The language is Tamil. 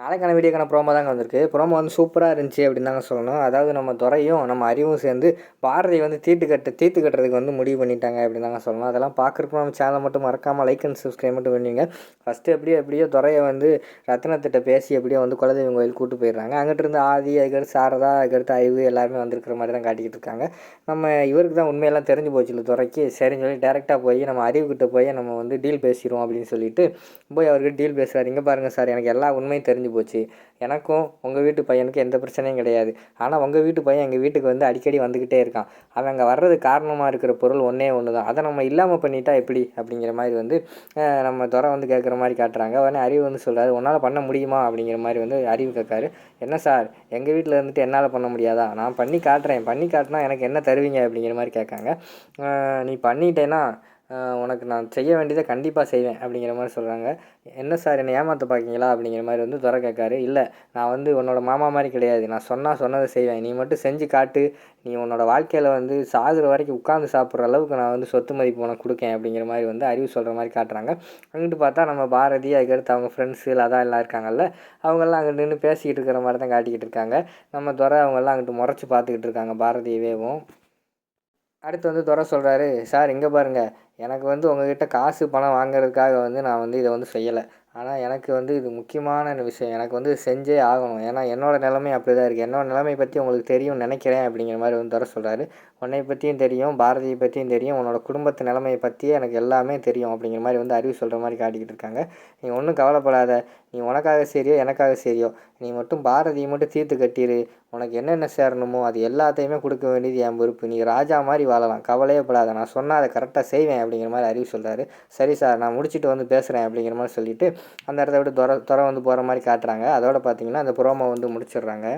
நாளைக்கான வீடியோக்கான ப்ரோமோ தாங்க வந்திருக்கு. ப்ரோமோ வந்து சூப்பராக இருந்துச்சு அப்படின்னு தாங்க சொல்லணும். அதாவது நம்ம துறையும் நம்ம அறிவும் சேர்ந்து பாரதி வந்து தீட்டு கட்டு தீர்த்து கட்டுறதுக்கு வந்து முடிவு பண்ணிட்டாங்க அப்படின்னு தாங்க சொல்லணும். அதெல்லாம் பார்க்குறப்ப நம்ம சேனலை மட்டும் மறக்காமல் லைக் அண்ட் சப்ஸ்கிரைப் மட்டும் பண்ணுவீங்க ஃபஸ்ட்டு எப்படியோ எப்படியோ துறையை வந்து ரத்னத்திட்ட பேசி எப்படியோ வந்து குலதெய்வம் கோயில் கூட்டு போயிடுறாங்க. அங்கிட்டு இருந்து ஆதி அதுக்கடுத்து சாரதா அதுக்கடுத்து அறிவு எல்லாருமே வந்திருக்கிற மாதிரி தான் காட்டிக்கிட்டு இருக்காங்க. நம்ம இவருக்கு தான் உண்மையெல்லாம் தெரிஞ்சு போச்சு இல்லை துறைக்கு. சரின்னு சொல்லி டேரெக்டாக போய் நம்ம அறிவுக்கிட்ட போய் நம்ம வந்து டீல் பேசிடுவோம் அப்படின்னு சொல்லிட்டு போய் அவர்கிட்ட டீல் பேசுகிறார் இங்கே பாருங்கள் சார் எனக்கு எல்லா உண்மையும் தெரிஞ்சு போச்சு. எனக்கும் உங்கள் வீட்டு பையனுக்கு எந்த பிரச்சனையும் கிடையாது. ஆனால் உங்கள் வீட்டு பையன் எங்கள் வீட்டுக்கு வந்து அடிக்கடி வந்துக்கிட்டே இருக்கான். அவன் அங்கே வர்றதுக்கு காரணமாக இருக்கிற பொருள் ஒன்றே ஒன்று தான் அதை நம்ம இல்லாமல் பண்ணிட்டா எப்படி? அப்படிங்கிற மாதிரி வந்து நம்ம துறை வந்து கேட்குற மாதிரி காட்டுறாங்க. உடனே அறிவு வந்து சொல்கிறாரு உன்னால் பண்ண முடியுமா? அப்படிங்கிற மாதிரி வந்து அறிவு கேட்காரு. என்ன சார்? எங்கள் வீட்டில் இருந்துட்டு என்னால் பண்ண முடியாதா? நான் பண்ணி காட்டுறேன். பண்ணி காட்டினா எனக்கு என்ன தருவீங்க? அப்படிங்கிற மாதிரி கேட்காங்க. நீ பண்ணிட்டேன்னா உனக்கு நான் செய்ய வேண்டியதை கண்டிப்பாக செய்வேன் அப்படிங்கிற மாதிரி சொல்கிறாங்க என்ன சார் என்னை ஏமாற்ற பார்க்கீங்களா அப்படிங்கிற மாதிரி வந்து துறை கேட்காரு. இல்லை நான் வந்து உன்னோட மாமா மாதிரி கிடையாது. நான் சொன்னால் சொன்னதை செய்வேன். நீ மட்டும் செஞ்சு காட்டு. நீ உன்னோட வாழ்க்கையில் வந்து சாகுற வரைக்கும் உட்காந்து சாப்பிட்ற அளவுக்கு நான் வந்து சொத்து மதிப்பு உனக்கு கொடுக்கேன் அப்படிங்கிற மாதிரி வந்து அறிவு சொல்கிற மாதிரி காட்டுறாங்க. அங்கிட்டு பார்த்தா நம்ம பாரதி அதுக்கடுத்து அவங்க ஃப்ரெண்ட்ஸு லதா எல்லாம் இருக்காங்கல்ல அவங்கெல்லாம் அங்கிட்டு நின்று பேசிக்கிட்டு இருக்கிற மாதிரி தான் காட்டிக்கிட்டு இருக்காங்க. நம்ம துறை அவங்கெல்லாம் அங்கிட்டு முறைச்சி பார்த்துக்கிட்டு இருக்காங்க பாரதியவேவும். அடுத்து வந்து துறை சொல்கிறாரு சார் இங்கே பாருங்கள் எனக்கு வந்து உங்ககிட்ட காசு பணம் வாங்கிறதுக்காக வந்து நான் வந்து இதை வந்து செய்யலை. ஆனால் எனக்கு வந்து இது முக்கியமான விஷயம். எனக்கு வந்து செஞ்சே ஆகணும். ஏன்னா என்னோடய நிலைமை அப்படி தான் இருக்குது என்னோடய நிலைமை பற்றி உங்களுக்கு தெரியும் நினைக்கிறேன் அப்படிங்கிற மாதிரி வந்து தர சொல்கிறாரு உன்னை பற்றியும் தெரியும் பாரதியை பற்றியும் தெரியும். உன்னோட குடும்பத்து நிலைமையை பற்றியே எனக்கு எல்லாமே தெரியும் அப்படிங்கிற மாதிரி வந்து அறிவு சொல்கிற மாதிரி காட்டிக்கிட்டு இருக்காங்க. நீ ஒன்றும் கவலைப்படாத. நீ உனக்காக சரியோ எனக்காக சரியோ. நீ மட்டும் பாரதியை மட்டும் தீர்த்து கட்டிடு உனக்கு என்னென்ன சேரணுமோ அது எல்லாத்தையுமே கொடுக்க வேண்டியது என் பொறுப்பு. நீ ராஜா மாதிரி வாழலாம். கவலையே படாத. நான் சொன்னால் அதை கரெக்டாக செய்வேன் அப்படிங்கிற மாதிரி அறிவு சொல்கிறாரு சரி சார் நான் முடிச்சுட்டு வந்து பேசுகிறேன் அப்படிங்கிற மாதிரி சொல்லிவிட்டு அந்த இடத்த விட்டு துற துறை வந்து போகிற மாதிரி காட்டுறாங்க. அதோட பார்த்தீங்கன்னா அந்த ப்ரோமோ வந்து முடிச்சிடுறாங்க.